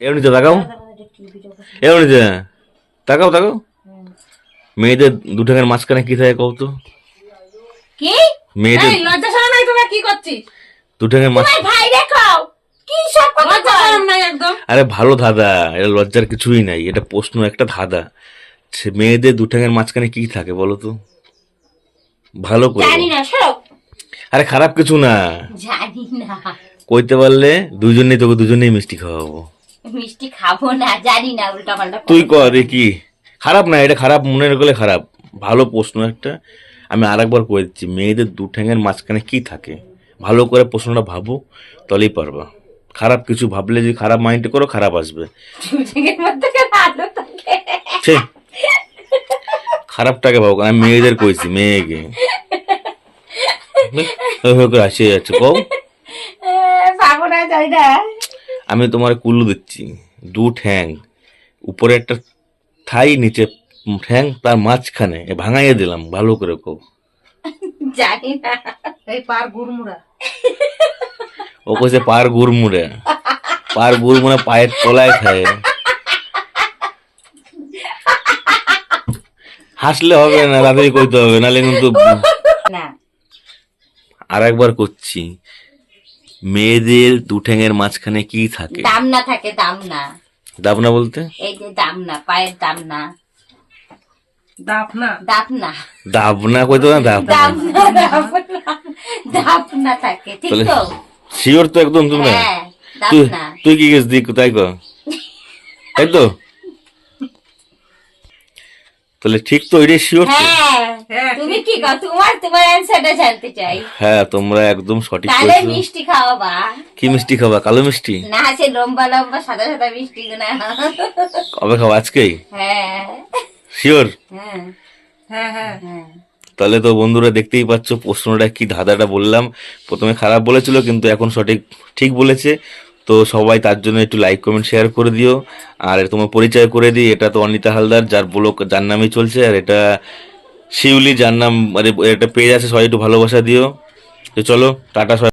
এমনিতে তাকাও। এমনিতে তাকাও তাকাও। মেয়েদের দু ঠ্যাঙের মাঝখানে কি থাকে কও তো? কি? মেয়েদের লজ্জা শরম নাই তোমরা? কি করছিস? দু মাঝ তোমার ভাই দেখাও। কি সব কথা শরম নাই একদম। আরে ভালো ধাঁধা। এটা লজ্জার কিছুই নাই। এটা প্রশ্ন একটা ধাঁধা। সে মেয়েদের দু ঠ্যাঙের মাঝখানে কি থাকে বলো তো? ভালো করে। জানি না সব। আরে খারাপ কিছু না। জানি না। কইতে পারলে দুজনেই তোকে দুজনেই মিষ্টি খাওয়াবো। মিষ্টি খাব না জানি না উল্টা পাল্টা তুই ক? দেখি খারাপ না এটা খারাপ মনে করলে খারাপ। ভালো প্রশ্ন একটা আমি আরেকবার করে দিচ্ছি মেয়েদের দু ঠ্যাঙের মাঝখানে কি থাকে? ভালো করে প্রশ্নটা ভাবো তাহলেই পারবা। খারাপ কিছু ভাবলে যদি খারাপ মাইন্ডে করো খারাপ আসবে। খারাপটাকে ভাবো আমি মেয়েদের কইছি মেয়েকে। হয়ে হয়ে করে আসে যাচ্ছে কও। পাবো না যাই না। আমি তোমার কুল্লু দিচ্ছি। দু ঠ্যাং। উপরে একটা ঠাই নিচে ঠ্যাং তার মাঝখানে। ভাঙাইয়ে দিলাম ভালো করে কও। জানি না। এই পার গুড়মুড়া। ও কইছে পার গুড়মুড়ে। পার গুড়মুড়ে পায়ের তলায় খায়। হাসলে হবে না তাড়াতাড়ি কইতে হবে নাহলে কিন্তু না। আর একবার করছি। মেয়েদের দু ঠ্যাঙের মাঝখানে কি থাকে? দাম না থাকে দাম না দাবনা বলতে? এই যে দাম না পায়ের দাম না দাপ না দাপ না দাবনা কইতে না দাবনা দাম না দাম না দাপ না থাকে ঠিক তো? শিওর তো একদম তুমি হ্যাঁ তুই না তুই কি গেছ দিক তাই কর। তাই তো? তাহলে ঠিক তো এটাই শিওর তো। হ্যাঁ, তুমি কি তোমার তোমার অ্যান্সারটা জানতে চাই। হ্যাঁ তোমরা একদম সঠিক তাহলে মিষ্টি খাওয়াবা কি মিষ্টি খাবা? কালো মিষ্টি? না সে লম্বা লম্বা সাদা সাদা মিষ্টি না কবে খাবা? আজকেই? হ্যাঁ। শিওর হ্যাঁ। হ্যাঁ হ্যাঁ। হ্যাঁ। তাহলে তো বন্ধুরা দেখতেই পাচ্ছ প্রশ্নটা কি ধাঁধাটা বললাম। প্রথমে খারাপ বলেছিল কিন্তু এখন সঠিক ঠিক বলেছে। তো সবাই তার জন্য একটু লাইক কমেন্ট শেয়ার করে দিও। আর তোমার পরিচয় করে দিই এটা তো অনিতা হালদার যার ব্লগ যার নামই চলছে আর এটা শিউলি, যার নাম মানে একটা পেজ আছে, সবাই একটু ভালোবাসা দিও। তো চলো, টাটা সবাই।